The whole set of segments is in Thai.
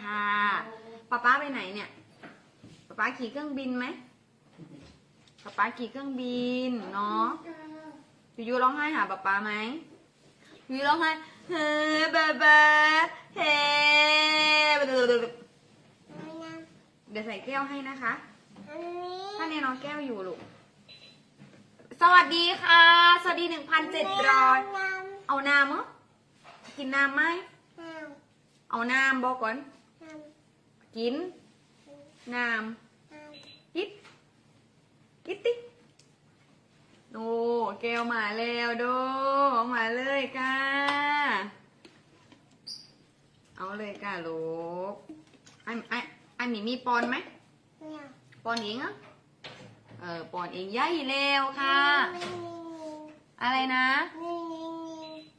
ค่ะป๊าป๊าไปไหนเนี่ยป๊าป๊าขี่เครื่องบินไหมป๊าป๊าขี่เครื่องบินเนาะยูยูร้องไห้หาป๊าป๊าไหมยูยูร้องไห้เฮ้บ๊าบ๊าเฮ้เดี๋ยวใส่แก้วให้นะคะถ้าเนี่ยน้องแก้วอยู่ลูกสวัสดีค่ะ สวัสดีหนึ่งพันเจ็ดร้อยเอาน้ำมั้งกินน้ำไหม เอาน้ำบอกก่อนกิน น้ำกิดกิดติโอ้แก้วมาแล้วโดเอามาเลยค่ะเอาเลยค่ะลูกไอ้ไอ้ไอ้หมีมีปอนไหมปอนเองเหรอะเออปอนเองย่ายแล้วค่ะอะไรนะ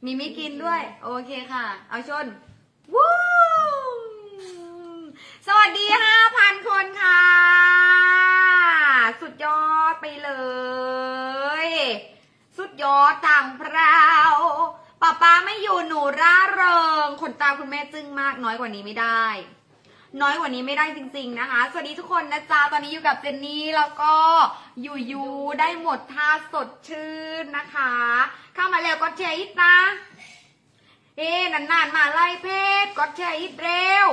มีมิกินด้วย โอเคค่ะ เอาชน วู้สวัสดี5,000คนค่ะ สุดยอดไปเลย สุดยอดต่างพราวป้าป้าไม่อยู่หนูร่าเริงขนตาคุณแม่จึ้งมากน้อยกว่านี้ไม่ได้ น้อยกว่านี้ไม่ได้จริง ๆ นะคะ สวัสดีทุกคนนะจ๊ะตอนนี้อยู่กับเจนนี่แล้วก็อยู่ยูได้หมดท่าสดชื่นนะคะ เข้ามาแล้วก็แชร์อิทนะ เอ๊นานๆมาไล่เพ จก็แชร์อิทเร็ว